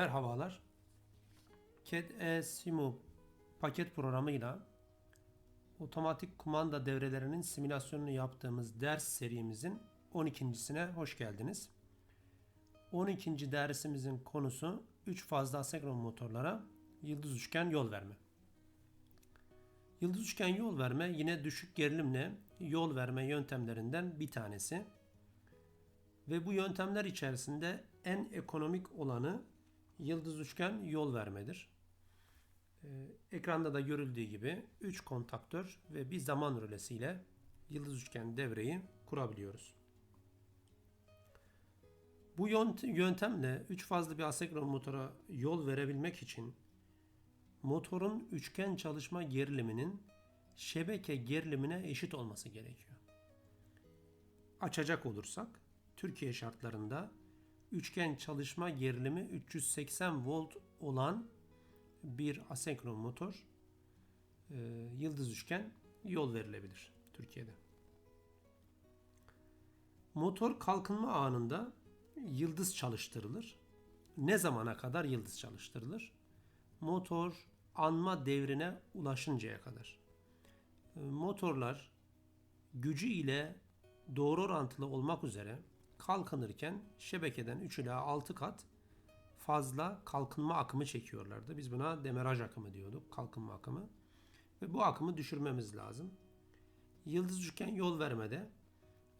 Merhabalar. CAD-E-Simu paket programıyla otomatik kumanda devrelerinin simülasyonunu yaptığımız ders serimizin 12.sine hoş geldiniz. 12. dersimizin konusu 3 fazla asenkron motorlara yıldız üçgen yol verme. Yıldız üçgen yol verme yine düşük gerilimle yol verme yöntemlerinden bir tanesi. Ve bu yöntemler içerisinde en ekonomik olanı yıldız üçgen yol vermedir. Ee, ekranda da görüldüğü gibi 3 kontaktör ve bir zaman rölesiyle yıldız üçgen devreyi kurabiliyoruz. Bu yöntemle 3 fazlı bir asenkron motora yol verebilmek için motorun üçgen çalışma geriliminin şebeke gerilimine eşit olması gerekiyor. Açacak olursak Türkiye şartlarında üçgen çalışma gerilimi 380 volt olan bir asenkron motor e, yıldız üçgen yol verilebilir Türkiye'de. Motor kalkınma anında yıldız çalıştırılır. Ne zamana kadar yıldız çalıştırılır? Motor anma devrine ulaşıncaya kadar. E, motorlar gücü ile doğru orantılı olmak üzere kalkınırken şebekeden 3 ila 6 kat fazla kalkınma akımı çekiyorlardı. Biz buna demeraj akımı diyorduk, kalkınma akımı. Ve bu akımı düşürmemiz lazım. Yıldız üçgen yol vermede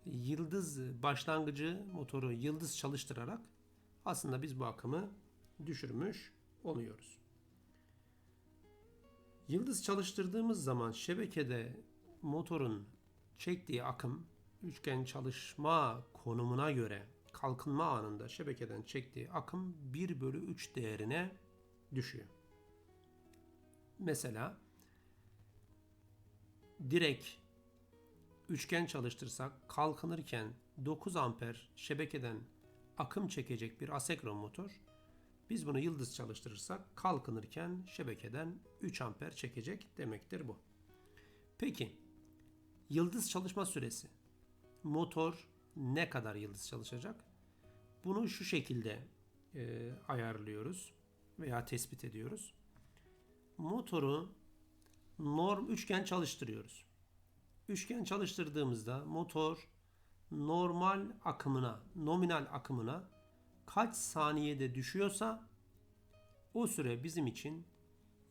yıldız başlangıcı motoru yıldız çalıştırarak aslında biz bu akımı düşürmüş oluyoruz. Yıldız çalıştırdığımız zaman şebekede motorun çektiği akım üçgen çalışma konumuna göre kalkınma anında şebekeden çektiği akım 1 bölü 3 değerine düşüyor. Mesela direkt üçgen çalıştırsak kalkınırken 9 amper şebekeden akım çekecek bir asekron motor biz bunu yıldız çalıştırırsak kalkınırken şebekeden 3 amper çekecek demektir bu. Peki yıldız çalışma süresi motor ne kadar yıldız çalışacak? Bunu şu şekilde e, ayarlıyoruz veya tespit ediyoruz. Motoru norm üçgen çalıştırıyoruz. Üçgen çalıştırdığımızda motor normal akımına, nominal akımına kaç saniyede düşüyorsa o süre bizim için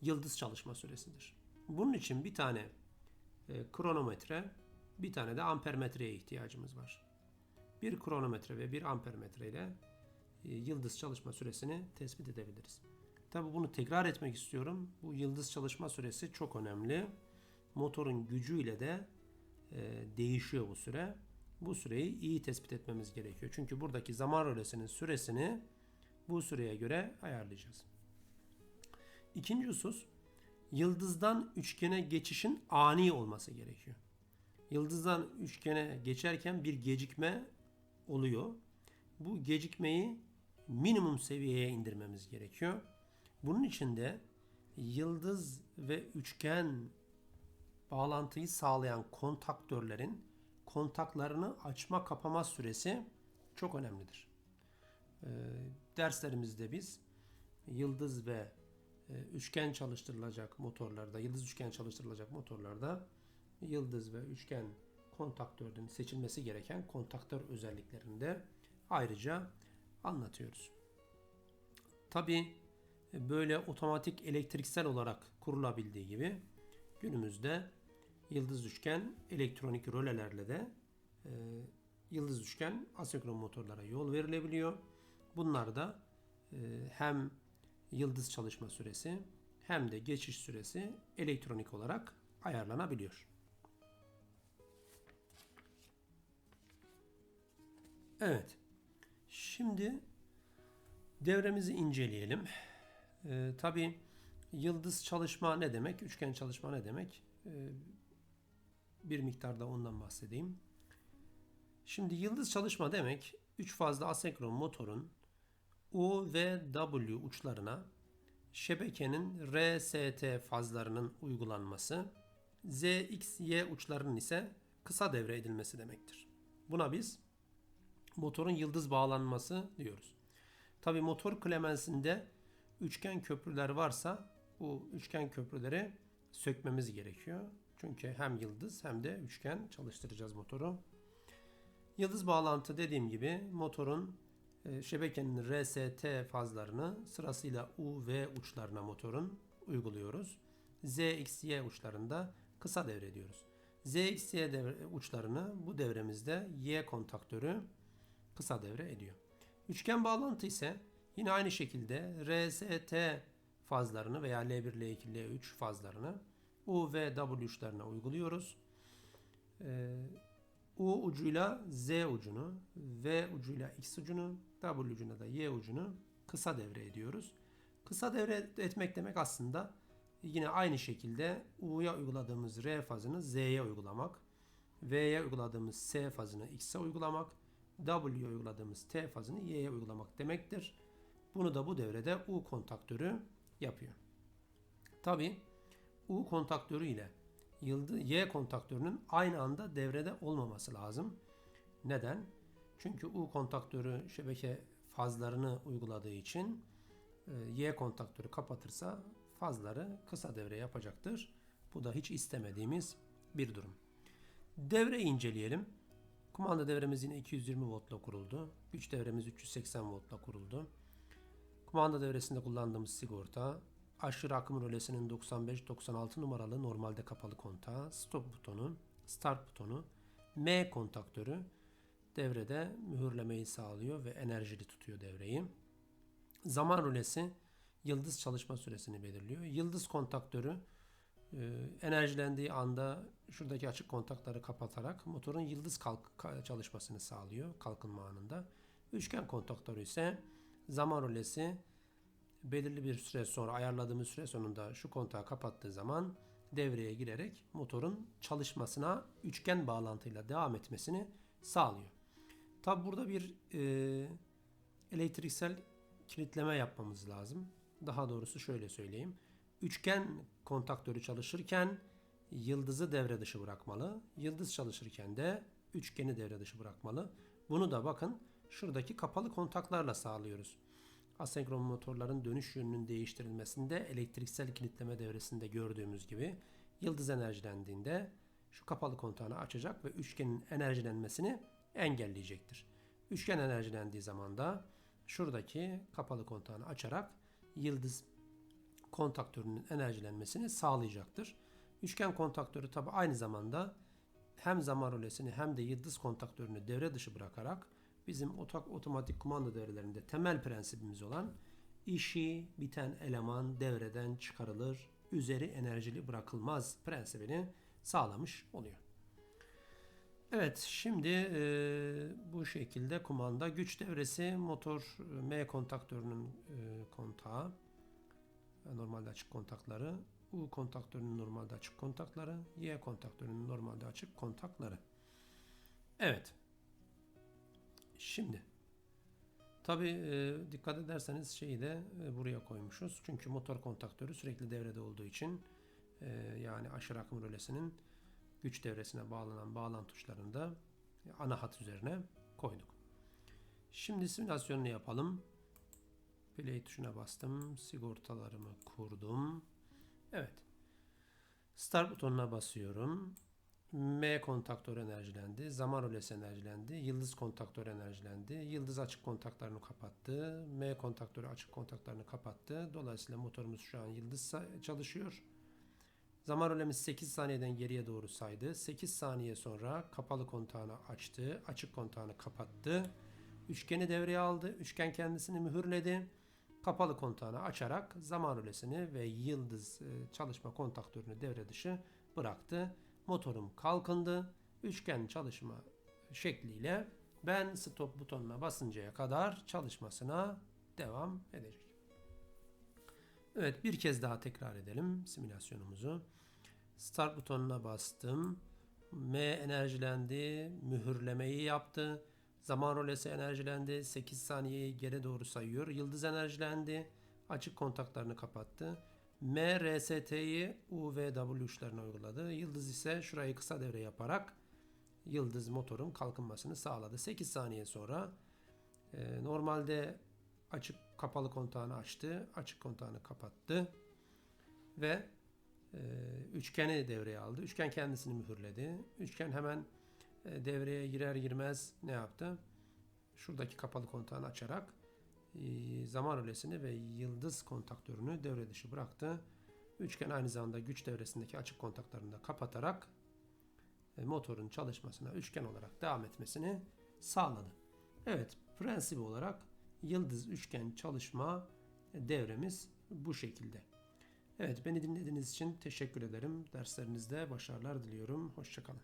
yıldız çalışma süresidir. Bunun için bir tane e, kronometre bir tane de ampermetreye ihtiyacımız var. Bir kronometre ve bir ampermetre ile e, yıldız çalışma süresini tespit edebiliriz. Tabi bunu tekrar etmek istiyorum. Bu yıldız çalışma süresi çok önemli. Motorun gücüyle de e, değişiyor bu süre. Bu süreyi iyi tespit etmemiz gerekiyor. Çünkü buradaki zaman rölesinin süresini bu süreye göre ayarlayacağız. İkinci husus yıldızdan üçgene geçişin ani olması gerekiyor yıldızdan üçgene geçerken bir gecikme oluyor. Bu gecikmeyi minimum seviyeye indirmemiz gerekiyor. Bunun için de yıldız ve üçgen bağlantıyı sağlayan kontaktörlerin kontaklarını açma kapama süresi çok önemlidir. Ee, derslerimizde biz yıldız ve e, üçgen çalıştırılacak motorlarda, yıldız üçgen çalıştırılacak motorlarda yıldız ve üçgen kontaktörünün seçilmesi gereken kontaktör özelliklerinde ayrıca anlatıyoruz. Tabi böyle otomatik elektriksel olarak kurulabildiği gibi günümüzde yıldız üçgen elektronik rölelerle de e, yıldız üçgen asenkron motorlara yol verilebiliyor. Bunlar da e, hem yıldız çalışma süresi hem de geçiş süresi elektronik olarak ayarlanabiliyor. Evet. Şimdi devremizi inceleyelim. Ee, Tabi yıldız çalışma ne demek? Üçgen çalışma ne demek? Ee, bir miktarda ondan bahsedeyim. Şimdi yıldız çalışma demek 3 fazla asenkron motorun U ve W uçlarına şebekenin RST fazlarının uygulanması, Z, X, Y uçlarının ise kısa devre edilmesi demektir. Buna biz motorun yıldız bağlanması diyoruz. Tabi motor klemensinde üçgen köprüler varsa bu üçgen köprüleri sökmemiz gerekiyor. Çünkü hem yıldız hem de üçgen çalıştıracağız motoru. Yıldız bağlantı dediğim gibi motorun e, şebekenin RST fazlarını sırasıyla U ve uçlarına motorun uyguluyoruz. Z, X, Y uçlarında kısa devre diyoruz. Z, X, Y devre, uçlarını bu devremizde Y kontaktörü kısa devre ediyor. Üçgen bağlantı ise yine aynı şekilde RST fazlarını veya L1, L2, L3 fazlarını U ve W uçlarına uyguluyoruz. Ee, U ucuyla Z ucunu, V ucuyla X ucunu, W ucuna da Y ucunu kısa devre ediyoruz. Kısa devre etmek demek aslında yine aynı şekilde U'ya uyguladığımız R fazını Z'ye uygulamak, V'ye uyguladığımız S fazını X'e uygulamak, W'ye uyguladığımız T fazını Y'ye uygulamak demektir. Bunu da bu devrede U kontaktörü yapıyor. Tabi U kontaktörü ile Y kontaktörünün aynı anda devrede olmaması lazım. Neden? Çünkü U kontaktörü şebeke fazlarını uyguladığı için e, Y kontaktörü kapatırsa fazları kısa devre yapacaktır. Bu da hiç istemediğimiz bir durum. Devreyi inceleyelim. Kumanda devremiz yine 220 voltla kuruldu. Güç devremiz 380 voltla kuruldu. Kumanda devresinde kullandığımız sigorta, aşırı akım rölesinin 95-96 numaralı normalde kapalı kontağı, stop butonu, start butonu, M kontaktörü devrede mühürlemeyi sağlıyor ve enerjili tutuyor devreyi. Zaman rölesi yıldız çalışma süresini belirliyor. Yıldız kontaktörü enerjilendiği anda şuradaki açık kontakları kapatarak motorun yıldız kalk çalışmasını sağlıyor kalkınma anında. Üçgen kontaktörü ise zaman rölesi belirli bir süre sonra ayarladığımız süre sonunda şu kontağı kapattığı zaman devreye girerek motorun çalışmasına üçgen bağlantıyla devam etmesini sağlıyor. Tabi burada bir e, elektriksel kilitleme yapmamız lazım. Daha doğrusu şöyle söyleyeyim. Üçgen kontaktörü çalışırken yıldızı devre dışı bırakmalı. Yıldız çalışırken de üçgeni devre dışı bırakmalı. Bunu da bakın şuradaki kapalı kontaklarla sağlıyoruz. Asenkron motorların dönüş yönünün değiştirilmesinde elektriksel kilitleme devresinde gördüğümüz gibi yıldız enerjilendiğinde şu kapalı kontağını açacak ve üçgenin enerjilenmesini engelleyecektir. Üçgen enerjilendiği zaman da şuradaki kapalı kontağını açarak yıldız kontaktörünün enerjilenmesini sağlayacaktır. Üçgen kontaktörü tabi aynı zamanda hem zaman rölesini hem de yıldız kontaktörünü devre dışı bırakarak bizim otak otomatik kumanda devrelerinde temel prensibimiz olan işi biten eleman devreden çıkarılır, üzeri enerjili bırakılmaz prensibini sağlamış oluyor. Evet şimdi e, bu şekilde kumanda güç devresi motor e, M kontaktörünün e, kontağı normalde açık kontakları U kontaktörünün normalde açık kontakları Y kontaktörünün normalde açık kontakları. Evet. Şimdi tabi e, dikkat ederseniz şeyi de e, buraya koymuşuz. Çünkü motor kontaktörü sürekli devrede olduğu için e, yani aşırı akım rölesinin güç devresine bağlanan bağlantı tuşlarını da ana hat üzerine koyduk. Şimdi simülasyonunu yapalım. Play tuşuna bastım. Sigortalarımı kurdum. Evet. Start butonuna basıyorum. M kontaktör enerjilendi. Zaman rölesi enerjilendi. Yıldız kontaktör enerjilendi. Yıldız açık kontaklarını kapattı. M kontaktörü açık kontaklarını kapattı. Dolayısıyla motorumuz şu an yıldız çalışıyor. Zaman rölemiz 8 saniyeden geriye doğru saydı. 8 saniye sonra kapalı kontağını açtı. Açık kontağını kapattı. Üçgeni devreye aldı. Üçgen kendisini mühürledi. Kapalı kontağını açarak zaman rölesini ve yıldız çalışma kontaktörünü devre dışı bıraktı. Motorum kalkındı. Üçgen çalışma şekliyle ben stop butonuna basıncaya kadar çalışmasına devam edecek. Evet bir kez daha tekrar edelim simülasyonumuzu. Start butonuna bastım. M enerjilendi. Mühürlemeyi yaptı. Zaman rolesi enerjilendi. 8 saniyeyi geri doğru sayıyor. Yıldız enerjilendi. Açık kontaklarını kapattı. M RST'yi U ve W uçlarına uyguladı. Yıldız ise şurayı kısa devre yaparak yıldız motorun kalkınmasını sağladı. 8 saniye sonra e, normalde açık kapalı kontağını açtı, açık kontağını kapattı ve e, üçgeni devreye aldı. Üçgen kendisini mühürledi. Üçgen hemen devreye girer girmez ne yaptı? Şuradaki kapalı kontağını açarak e, zaman rölesini ve yıldız kontaktörünü devre dışı bıraktı. Üçgen aynı zamanda güç devresindeki açık kontaklarını da kapatarak e, motorun çalışmasına üçgen olarak devam etmesini sağladı. Evet, prensip olarak yıldız üçgen çalışma devremiz bu şekilde. Evet, beni dinlediğiniz için teşekkür ederim. Derslerinizde başarılar diliyorum. Hoşçakalın.